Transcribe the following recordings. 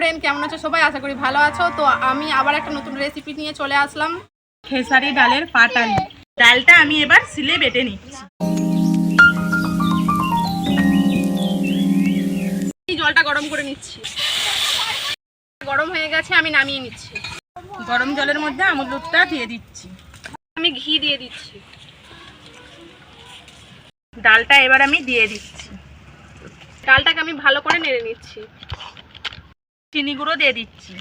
Friend কেমন আছো? সবাই আশা করি ভালো আছো। তো আমি আবার একটা নতুন রেসিপি নিয়ে চলে আসলাম। খেসারি ডালের পাটালি। ডালটা আমি এবার সিলে বেটে নিচ্ছি। জলটা গরম করে নিচ্ছি। গরম হয়ে গেছে, আমি নামিয়ে নিচ্ছি। গরম জলের মধ্যে আমুল দুধটা দিয়ে দিচ্ছি। আমি ঘি দিয়ে দিচ্ছি। ডালটা এবার আমি দিয়ে দিচ্ছি। ডালটাকে আমি ভালো করে নেড়ে নিচ্ছি। চিনি গুঁড়ো দিয়ে দিচ্ছি।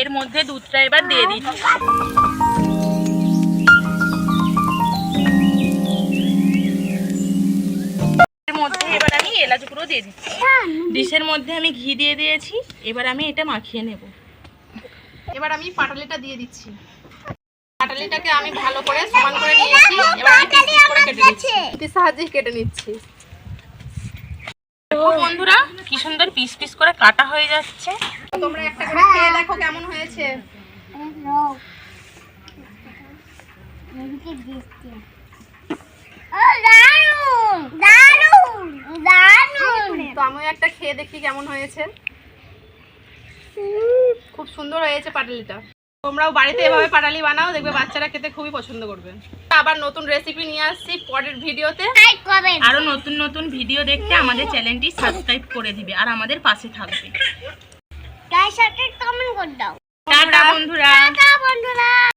এর মধ্যে দুধটা এবার দিয়ে দিচ্ছি। এর মধ্যে এবার আমি এলাচ গুঁড়ো দিয়ে দিচ্ছি। ডিশের মধ্যে আমি ঘি দিয়ে দিয়েছি। এবার আমি এটা মাখিয়ে নেব। এবার আমি পাটালিটা দিয়ে দিচ্ছি। পাটালিটাকে আমি ভালো করে সমান করে নিয়েছি। এবার আমি পিস করে কেটে নিচ্ছি। পিস সাহায্যে কেটে নিচ্ছি। দেখো বন্ধুরা কি সুন্দর পিস পিস করে কাটা হয়ে যাচ্ছে। তোমরা একটা করে খেয়ে দেখো কেমন হয়েছে। তো আমিও একটা খেয়ে দেখি কেমন হয়েছে। খুব সুন্দর হয়েছে পাটালিটা। তোমরাও বাড়িতে এভাবে পাটালি বানাও দেখবে বাচ্চারা খেতে খুবই পছন্দ করবে। আবার নতুন রেসিপি নিয়ে আসছি পরের ভিডিওতে। আরও নতুন নতুন ভিডিও দেখতে আমাদের চ্যানেলটি সাবস্ক্রাইব করে দিবে আর আমাদের পাশে থাকবে। কমেন্ট করে দাও।